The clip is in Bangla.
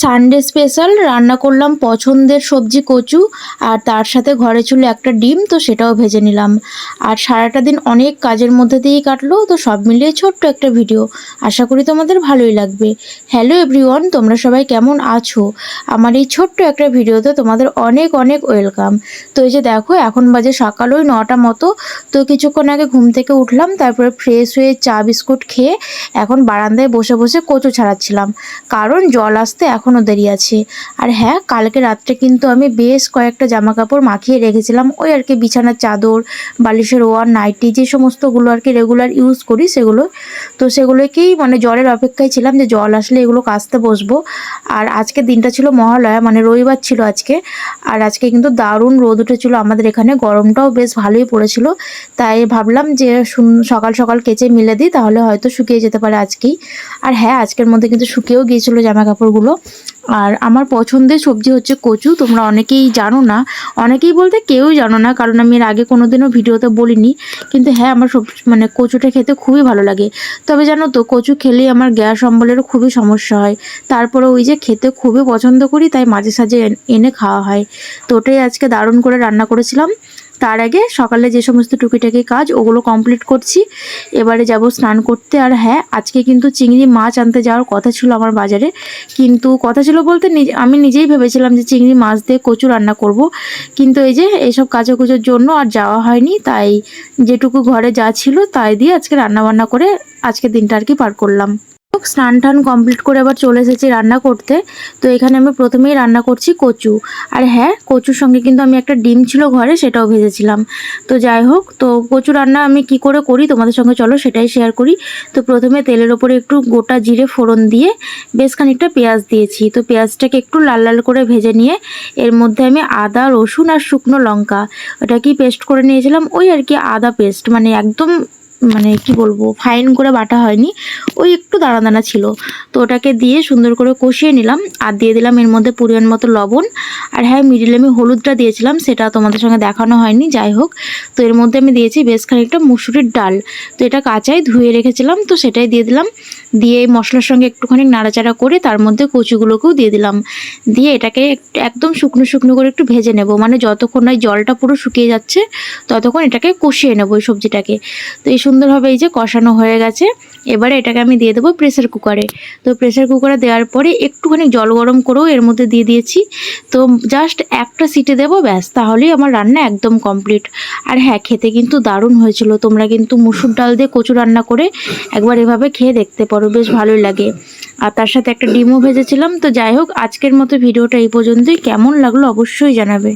সানডে স্পেশাল রান্না করলাম পছন্দের সবজি কচু আর তার সাথে ঘরে ছিল একটা ডিম, তো সেটাও ভেজে নিলাম। আর সারাটা দিন অনেক কাজের মধ্যে দিয়েই কাটলো, তো সব মিলিয়ে ছোট্ট একটা ভিডিও আশা করি তোমাদের ভালোই লাগবে। হ্যালো এভরিওয়ান তোমরা সবাই কেমন আছো? আমার এই ছোট্ট একটা ভিডিওতে তোমাদের অনেক অনেক ওয়েলকাম তো এই যে দেখো, এখন বাজে সকাল ওই নটা মতো, তো কিছুক্ষণ আগে ঘুম থেকে উঠলাম, তারপরে ফ্রেশ হয়ে চা, বিস্কুট খেয়ে এখন বারান্দায় বসে বসে কচু ছাড়াচ্ছিলাম। কারণ জল আসতে এখনও দেরি আছে। আর হ্যাঁ কালকে রাত্রে কিন্তু আমি বেশ কয়েকটা জামা কাপড় মাখিয়ে রেখেছিলাম। ওই আর কি বিছানার চাদর, বালিশের ওয়ার, নাইটি, যে সমস্তগুলো আর কি রেগুলার ইউজ করি সেগুলো। তো সেগুলোকেই মানে জলের অপেক্ষায় ছিলাম যে জল আসলে এগুলো কাচতে বসবো। আর আজকে দিনটা ছিল মহালয়া মানে রবিবার ছিল আজকে। আর আজকে কিন্তু দারুণ রোদ উঠেছিল। আমাদের এখানে গরমটাও বেশ ভালোই পড়েছিল। তাই ভাবলাম যে সকাল সকাল কেচে মিলে দিই, তাহলে হয়তো শুকিয়ে যেতে পারে আজকেই। আর হ্যাঁ আজকের মধ্যে কিন্তু শুকিয়েও গিয়েছিল জামা কাপড়গুলো আর আমার পছন্দের সবজি হচ্ছে কচু, তোমরা অনেকেই জানো না। অনেকেই বলতে কেউই জানো না, কারণ আমি এর আগে কোনোদিনও ভিডিওতে বলিনি। কিন্তু হ্যাঁ আমার সব মানে কচুটা খেতে খুবই ভালো লাগে। তবে জানো তো, কচু খেলেই আমার গ্যাস অম্বলেরও খুবই সমস্যা হয়। তারপরে ওই যে খেতে খুবই পছন্দ করি, তাই মাঝে সাঝে এনে খাওয়া হয়। তো ওটাই আজকে দারুণ করে রান্না করেছিলাম। তার আগে সকালে যে সমস্ত টুকিটাকি কাজ, ওগুলো কমপ্লিট করছি। এবারে যাব স্নান করতে। আর হ্যাঁ আজকে কিন্তু চিংড়ি মাছ আনতে যাওয়ার কথা ছিল আমার বাজারে। কিন্তু কথা ছিল বলতে আমি নিজেই ভেবেছিলাম যে চিংড়ি মাছ দিয়ে কচু রান্না করব। কিন্তু এই যে এইসব কাজকুজোর জন্য আর যাওয়া হয়নি, তাই যেটুকু ঘরে যা ছিল তাই দিয়ে আজকে রান্না বান্না করে আজকে দিনটা আর কি পার করলাম। স্নান টান কমপ্লিট করে আবার চলে এসেছি রান্না করতে। তো এখানে আমি প্রথমেই রান্না করছি কচু। আর হ্যাঁ কচুর সঙ্গে কিন্তু আমি একটা ডিম ছিল ঘরে, সেটাও ভেজেছিলাম। তো যাই হোক, তো কচু রান্না আমি কি করে করি তোমাদের সঙ্গে চলো সেটাই শেয়ার করি। তো প্রথমে তেলের ওপরে একটু গোটা জিরে ফোড়ন দিয়ে বেশ খানিকটা পেঁয়াজ দিয়েছি। তো পেঁয়াজটাকে একটু লাল লাল করে ভেজে নিয়ে এর মধ্যে আমি আদা, রসুন আর শুকনো লঙ্কা ওটা কি পেস্ট করে নিয়েছিলাম। ওই আর কি আদা পেস্ট মানে একদম মানে কি বলব ফাইন করে বাটা হয়নি। ওই একটু দানা দানা ছিল। তো ওটাকে দিয়ে সুন্দর করে কষিয়ে নিলাম। আর দিয়ে দিলাম এর মধ্যে পরিমাণ মতো লবণ। আর হ্যাঁ মিডিলে আমি হলুদটা দিয়েছিলাম, সেটা তোমাদের সঙ্গে দেখানো হয়নি, যাই হোক। তো এর মধ্যে আমি দিয়েছি বেশ খানিকটা মুসুরির ডাল। তো এটা কাঁচাই ধুয়ে রেখেছিলাম, তো সেটাই দিয়ে দিলাম। দিয়ে মশলার সঙ্গে একটুখানি নাড়াচাড়া করে তার মধ্যে কচুগুলোকেও দিয়ে দিলাম। দিয়ে এটাকে একদম শুকনো শুকনো করে একটু ভেজে নেব। মানে যতক্ষণ না জলটা পুরো শুকিয়ে যাচ্ছে, ততক্ষণ এটাকে কষিয়ে নেব এই সবজিটাকে। তো এই সুন্দরভাবে এই যে কষানো হয়ে গেছে। এবারে এটাকে আমি দিয়ে দেবো প্রেসার কুকারে তো প্রেসার কুকারে দেওয়ার পরে একটুখানি জল গরম করেও এর মধ্যে দিয়ে দিয়েছি। তো জাস্ট একটা সিটে দেবো, ব্যাস, তাহলেই আমার রান্না একদম কমপ্লিট আর হ্যাঁ খেতে কিন্তু দারুণ হয়েছিল। তোমরা কিন্তু মুসুর ডাল দিয়ে কচু রান্না করে একবার এভাবে খেয়ে দেখতে পারো, বেশ ভালোই লাগে। আর তার সাথে একটা ডিমও ভেজেছিলাম। তো যাই হোক, আজকের মতো ভিডিওটা এই পর্যন্তই। কেমন লাগল অবশ্যই জানাবে।